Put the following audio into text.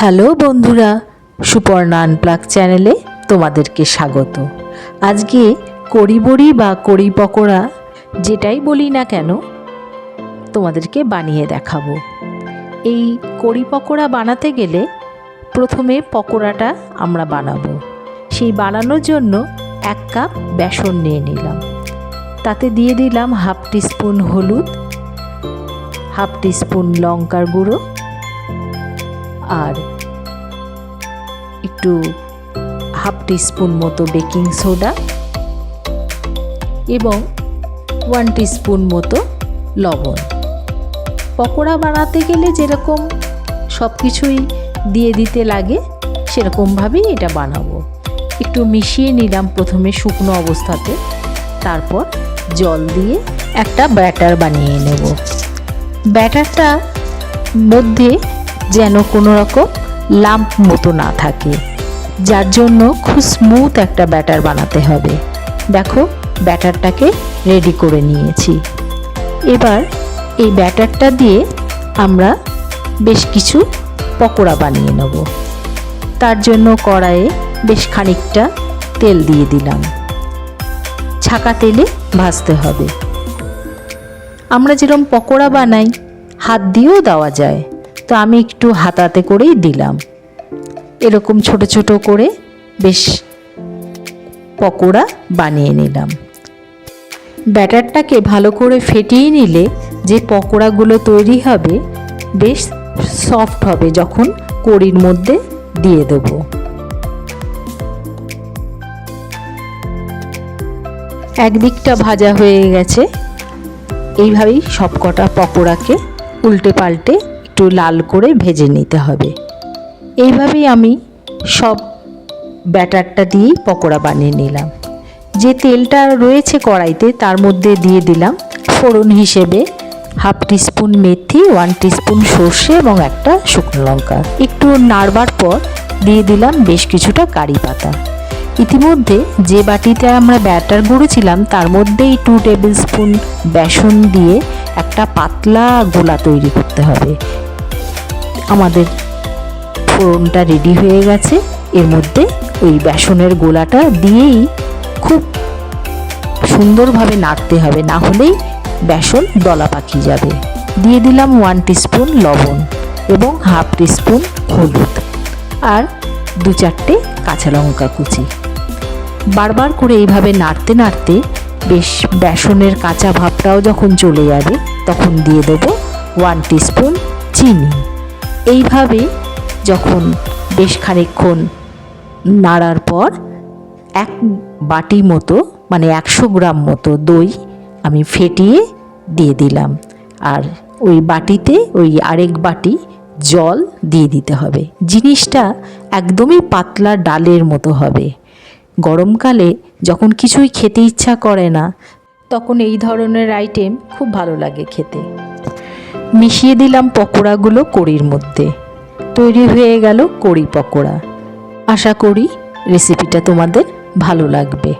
Hello বন্ধুরা, সুপর্ণা আনপ্লাক চ্যানেলে তোমাদেরকে স্বাগত। আজকে কড়ি বড়ি বা কড়ি পকোড়া যেটাই বলি না কেন, তোমাদেরকে বানিয়ে দেখাবো। এই কড়ি পকোড়া বানাতে গেলে প্রথমে পকোড়াটা আমরা বানাবো। সেই বানানোর জন্য এক কাপ বেসন নিয়ে নিলাম। তাতে দিয়ে দিলাম হাফ টিস্পুন হলুদ, হাফ টিস্পুন লঙ্কার গুঁড়ো আর একটু হাফ টিস্পুন মতো বেকিং সোডা এবং ওয়ান টিস্পুন মতো লবণ। পকোড়া বানাতে গেলে যেরকম সব কিছুই দিয়ে দিতে লাগে, সেরকমভাবেই এটা বানাবো। একটু মিশিয়ে নিলাম প্রথমে শুকনো অবস্থাতে, তারপর জল দিয়ে একটা ব্যাটার বানিয়ে নেব। ব্যাটারটা মধ্যে যেন কোনো রকম লাম্প মতো না থাকে। যার জন্য খুব স্মুথ একটা ব্যাটার বানাতে হবে। দেখো, ব্যাটারটাকে রেডি করে নিয়েছি। এবার এই ব্যাটারটা দিয়ে আমরা বেশ কিছু পকোড়া বানিয়ে নেব। তার জন্য কড়াইয়ে বেশ খানিকটা তেল দিয়ে দিলাম। ছাকা তেলে ভাজতে হবে। আমরা যেরকম পকোড়া বানাই, হাত দিয়েও দেওয়া যায়। তো আমি একটু হাতাতে করেই দিলাম। এরকম ছোট ছোট করে বেশ পকোড়া বানিয়ে নিলাম। ব্যাটারটাকে ভালো করে ফেটিয়ে নিলে যে পকোড়াগুলো তৈরি হবে বেশ সফট হবে যখন কড়ির মধ্যে দিয়ে দেবো। একদিকটা ভাজা হয়ে গেছে। এইভাবেই সবকটা পকোড়াকে উল্টে পাল্টে একটু লাল করে ভেজে নিতে হবে। এইভাবেই আমি সব ব্যাটারটা দিয়েই পকোড়া বানিয়ে নিলাম। যে তেলটা রয়েছে কড়াইতে তার মধ্যে দিয়ে দিলাম ফোড়ন হিসেবে হাফ টিস্পুন মেথি, ওয়ান টিস্পুন সর্ষে এবং একটা শুকনো লঙ্কা। একটু নাড়বার পর দিয়ে দিলাম বেশ কিছুটা কারি পাতা। ইতিমধ্যে যে বাটিতে আমরা ব্যাটার গুঁড়েছিলাম তার মধ্যেই টু টেবিল স্পুন বেসন দিয়ে একটা পাতলা গোলা তৈরি করতে হবে। আমাদের ফোড়নটা রেডি হয়ে গেছে। এর মধ্যে ওই বেসনের গোলাটা দিয়েই খুব সুন্দরভাবে নাড়তে হবে, না হলেই বেসন দলা পাকিয়ে যাবে। দিয়ে দিলাম ওয়ান টিস্পুন লবণ এবং হাফ টিস্পুন হলুদ আর দু চারটে কাঁচা লঙ্কা কুচি। বারবার করে এইভাবে নাড়তে নাড়তে বেশ বেসনের কাঁচা ভাবটাও যখন চলে যাবে, তখন দিয়ে দেব ওয়ান টিস্পুন চিনি। এইভাবে যখন বেশ খানিকক্ষণ নাড়ার পর এক বাটি মতো মানে একশো গ্রাম মতো দই আমি ফেটিয়ে দিয়ে দিলাম। আর ওই বাটিতে, ওই আরেক বাটি জল দিয়ে দিতে হবে। জিনিসটা একদমই পাতলা ডালের মতো হবে। গরমকালে যখন কিছুই খেতে ইচ্ছা করে না, তখন এই ধরনের আইটেম খুব ভালো লাগে খেতে। মিশিয়ে দিলাম পকোড়াগুলো কড়ির মধ্যে। তৈরি হয়ে গেল কড়ি পকোড়া। আশা করি রেসিপিটা তোমাদের ভালো লাগবে।